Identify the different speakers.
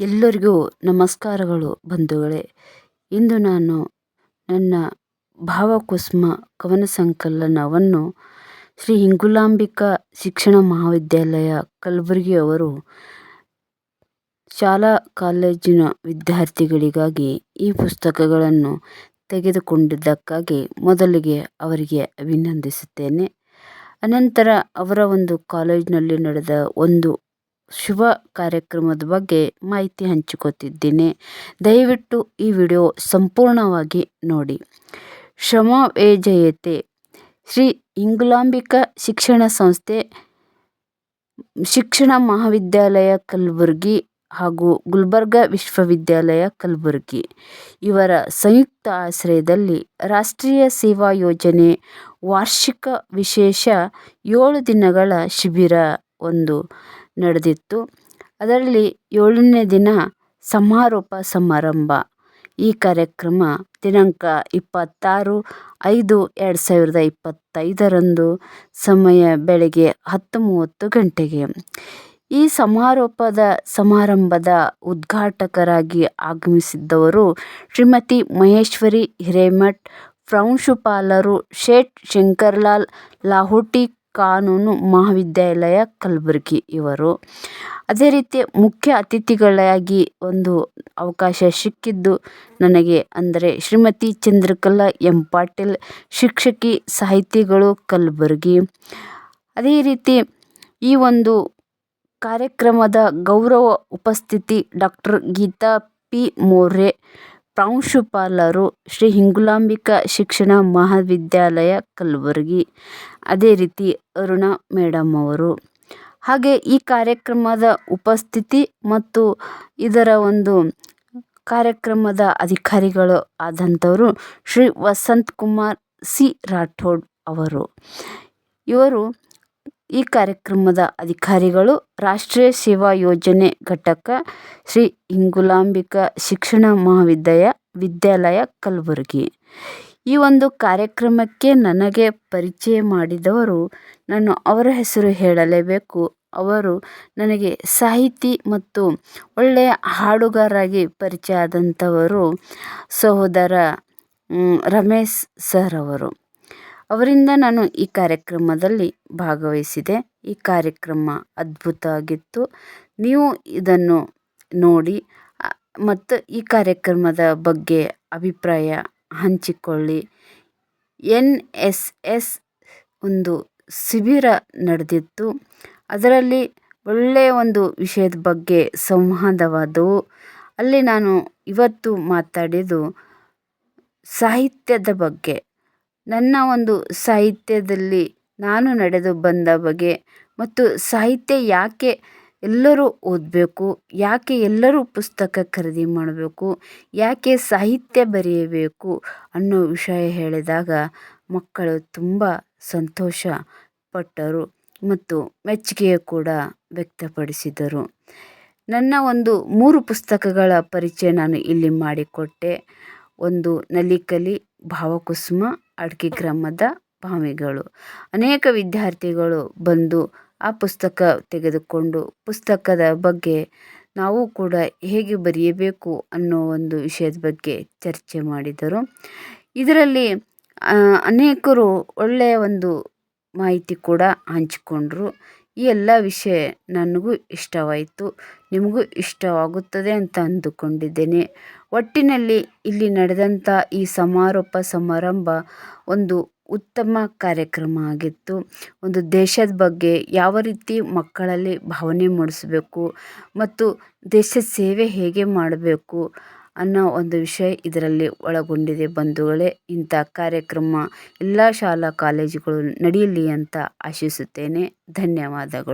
Speaker 1: ಎಲ್ಲರಿಗೂ ನಮಸ್ಕಾರಗಳು ಬಂಧುಗಳೇ. ಇಂದು ನಾನು ನನ್ನ ಭಾವಕುಸುಮ ಕವನ ಸಂಕಲನವನ್ನು ಶ್ರೀ ಹಿಂಗುಲಾಂಬಿಕಾ ಶಿಕ್ಷಣ ಮಹಾವಿದ್ಯಾಲಯ ಕಲಬುರಗಿ ಅವರು ಶಾಲಾ ಕಾಲೇಜಿನ ವಿದ್ಯಾರ್ಥಿಗಳಿಗಾಗಿ ಈ ಪುಸ್ತಕಗಳನ್ನು ತೆಗೆದುಕೊಂಡಿದ್ದಕ್ಕಾಗಿ ಮೊದಲಿಗೆ ಅವರಿಗೆ ಅಭಿನಂದಿಸುತ್ತೇನೆ. ಅನಂತರ ಅವರ ಒಂದು ಕಾಲೇಜಿನಲ್ಲಿ ನಡೆದ ಒಂದು ಶುಭ ಕಾರ್ಯಕ್ರಮದ ಬಗ್ಗೆ ಮಾಹಿತಿ ಹಂಚಿಕೊತಿದ್ದೀನಿ. ದಯವಿಟ್ಟು ಈ ವಿಡಿಯೋ ಸಂಪೂರ್ಣವಾಗಿ ನೋಡಿ. ಶ್ರಮವೇ ಜಯತೆ. ಶ್ರೀ ಇಂಗುಲಾಂಬಿಕಾ ಶಿಕ್ಷಣ ಸಂಸ್ಥೆ, ಶಿಕ್ಷಣ ಮಹಾವಿದ್ಯಾಲಯ ಕಲಬುರಗಿ ಹಾಗೂ ಗುಲ್ಬರ್ಗ ವಿಶ್ವವಿದ್ಯಾಲಯ ಕಲಬುರಗಿ. ಇವರ ಸಂಯುಕ್ತ ಆಶ್ರಯದಲ್ಲಿ ರಾಷ್ಟ್ರೀಯ ಸೇವಾ ಯೋಜನೆ ವಾರ್ಷಿಕ ವಿಶೇಷ ಏಳು ದಿನಗಳ ಶಿಬಿರ ಒಂದು ನಡೆದಿತ್ತು. ಅದರಲ್ಲಿ ಏಳನೇ ದಿನ ಸಮಾರೋಪ ಸಮಾರಂಭ. ಈ ಕಾರ್ಯಕ್ರಮ ದಿನಾಂಕ ಇಪ್ಪತ್ತಾರು ಐದು ಎರಡು ಸಾವಿರದ ಇಪ್ಪತ್ತೈದರಂದು ಸಮಯ ಬೆಳಗ್ಗೆ ಹತ್ತು ಮೂವತ್ತು ಗಂಟೆಗೆ. ಈ ಸಮಾರೋಪದ ಸಮಾರಂಭದ ಉದ್ಘಾಟಕರಾಗಿ ಆಗಮಿಸಿದ್ದವರು ಶ್ರೀಮತಿ ಮಹೇಶ್ವರಿ ಹಿರೇಮಠ್, ಪ್ರಾಂಶುಪಾಲರು ಶೇಟ್ ಶಂಕರ್ಲಾಲ್, ಲಾಹೋಟಿ ಕಾನೂನು ಮಹಾವಿದ್ಯಾಲಯ ಕಲಬುರಗಿ ಇವರು. ಅದೇ ರೀತಿ ಮುಖ್ಯ ಅತಿಥಿಗಳಾಗಿ ಒಂದು ಅವಕಾಶ ಸಿಕ್ಕಿದ್ದು ನನಗೆ ಅಂದರೆ ಶ್ರೀಮತಿ ಚಂದ್ರಕಲಾ ಎಂ ಪಾಟೀಲ್, ಶಿಕ್ಷಕಿ, ಸಾಹಿತಿಗಳು ಕಲಬುರಗಿ. ಅದೇ ರೀತಿ ಈ ಒಂದು ಕಾರ್ಯಕ್ರಮದ ಗೌರವ ಉಪಸ್ಥಿತಿ ಡಾಕ್ಟರ್ ಗೀತಾ ಪಿ ಮೋರೆ ಪ್ರಾಂಶುಪಾಲರು ಶ್ರೀ ಹಿಂಗುಲಾಂಬಿಕಾ ಶಿಕ್ಷಣ ಮಹಾವಿದ್ಯಾಲಯ ಕಲಬುರಗಿ. ಅದೇ ರೀತಿ ಅರುಣ ಮೇಡಮ್ ಅವರು. ಹಾಗೆ ಈ ಕಾರ್ಯಕ್ರಮದ ಉಪಸ್ಥಿತಿ ಮತ್ತು ಇದರ ಒಂದು ಕಾರ್ಯಕ್ರಮದ ಅಧಿಕಾರಿಗಳು ಆದಂಥವರು ಶ್ರೀ ವಸಂತ್ ಕುಮಾರ್ ಸಿ ರಾಠೋಡ್ ಅವರು. ಇವರು ಈ ಕಾರ್ಯಕ್ರಮದ ಅಧಿಕಾರಿಗಳು ರಾಷ್ಟ್ರೀಯ ಸೇವಾ ಯೋಜನೆ ಘಟಕ ಶ್ರೀ ಹಿಂಗುಲಾಂಬಿಕಾ ಶಿಕ್ಷಣ ಮಹಾವಿದ್ಯಾಲಯ ವಿದ್ಯಾಲಯ ಕಲಬುರಗಿ. ಈ ಒಂದು ಕಾರ್ಯಕ್ರಮಕ್ಕೆ ನನಗೆ ಪರಿಚಯ ಮಾಡಿದವರು ನಾನು ಅವರ ಹೆಸರು ಹೇಳಲೇಬೇಕು. ಅವರು ನನಗೆ ಸಾಹಿತಿ ಮತ್ತು ಒಳ್ಳೆಯ ಹಾಡುಗಾರರಾಗಿ ಪರಿಚಯ ಆದಂಥವರು ಸಹೋದರ ರಮೇಶ್ ಸರ್ ಅವರು ಅವರಿಂದ ನಾನು ಈ ಕಾರ್ಯಕ್ರಮದಲ್ಲಿ ಭಾಗವಹಿಸಿದೆ. ಈ ಕಾರ್ಯಕ್ರಮ ಅದ್ಭುತ ಆಗಿತ್ತು ನೀವು ಇದನ್ನು ನೋಡಿ ಮತ್ತು ಈ ಕಾರ್ಯಕ್ರಮದ ಬಗ್ಗೆ ಅಭಿಪ್ರಾಯ ಹಂಚಿಕೊಳ್ಳಿ. ಎನ್ ಎಸ್ ಎಸ್ ಒಂದು ಶಿಬಿರ ನಡೆದಿತ್ತು. ಅದರಲ್ಲಿ ಒಳ್ಳೆಯ ಒಂದು ವಿಷಯದ ಬಗ್ಗೆ ಸಂವಾದವಾದವು. ಅಲ್ಲಿ ನಾನು ಇವತ್ತು ಮಾತಾಡಿದ್ದು ಸಾಹಿತ್ಯದ ಬಗ್ಗೆ. ನನ್ನ ಒಂದು ಸಾಹಿತ್ಯದಲ್ಲಿ ನಾನು ನಡೆದು ಬಂದ ಬಗೆ ಮತ್ತು ಸಾಹಿತ್ಯ ಯಾಕೆ ಎಲ್ಲರೂ ಓದಬೇಕು, ಯಾಕೆ ಎಲ್ಲರೂ ಪುಸ್ತಕ ಖರೀದಿ ಮಾಡಬೇಕು, ಯಾಕೆ ಸಾಹಿತ್ಯ ಬರೆಯಬೇಕು ಅನ್ನೋ ವಿಷಯ ಹೇಳಿದಾಗ ಮಕ್ಕಳು ತುಂಬ ಸಂತೋಷ ಪಟ್ಟರು ಮತ್ತು ಮೆಚ್ಚುಗೆ ಕೂಡ ವ್ಯಕ್ತಪಡಿಸಿದರು. ನನ್ನ ಒಂದು ಮೂರು ಪುಸ್ತಕಗಳ ಪರಿಚಯ ನಾನು ಇಲ್ಲಿ ಮಾಡಿಕೊಟ್ಟೆ. ಒಂದು ನಲಿಕಲಿ ಭಾವಕುಸುಮ ಅಡ್ಕೆ ಗ್ರಾಮದ ಭಾಮಿಗಳು ಅನೇಕ ವಿದ್ಯಾರ್ಥಿಗಳು ಬಂದು ಆ ಪುಸ್ತಕ ತೆಗೆದುಕೊಂಡು ಪುಸ್ತಕದ ಬಗ್ಗೆ ನಾವು ಕೂಡ ಹೇಗೆ ಬರೆಯಬೇಕು ಅನ್ನೋ ಒಂದು ವಿಷಯದ ಬಗ್ಗೆ ಚರ್ಚೆ ಮಾಡಿದರು. ಇದರಲ್ಲಿ ಅನೇಕರು ಒಳ್ಳೆಯ ಒಂದು ಮಾಹಿತಿ ಕೂಡ ಹಂಚಿಕೊಂಡ್ರು. ಈ ಎಲ್ಲ ವಿಷಯ ನನಗೂ ಇಷ್ಟವಾಯಿತು. ನಿಮಗೂ ಇಷ್ಟವಾಗುತ್ತದೆ ಅಂತ ಅಂದುಕೊಂಡಿದ್ದೇನೆ. ಒಟ್ಟಿನಲ್ಲಿ ಇಲ್ಲಿ ನಡೆದಂಥ ಈ ಸಮಾರೋಪ ಸಮಾರಂಭ ಒಂದು ಉತ್ತಮ ಕಾರ್ಯಕ್ರಮ ಆಗಿತ್ತು. ಒಂದು ದೇಶದ ಬಗ್ಗೆ ಯಾವ ರೀತಿ ಮಕ್ಕಳಲ್ಲಿ ಭಾವನೆ ಮೂಡಿಸಬೇಕು ಮತ್ತು ದೇಶ ಸೇವೆ ಹೇಗೆ ಮಾಡಬೇಕು ಅನ್ನೋ ಒಂದು ವಿಷಯ ಇದರಲ್ಲಿ ಒಳಗೊಂಡಿದೆ ಬಂಧುಗಳೇ. ಇಂಥ ಕಾರ್ಯಕ್ರಮ ಎಲ್ಲ ಶಾಲಾ ಕಾಲೇಜುಗಳು ನಡೆಯಲಿ ಅಂತ ಆಶಿಸುತ್ತೇನೆ. ಧನ್ಯವಾದಗಳು.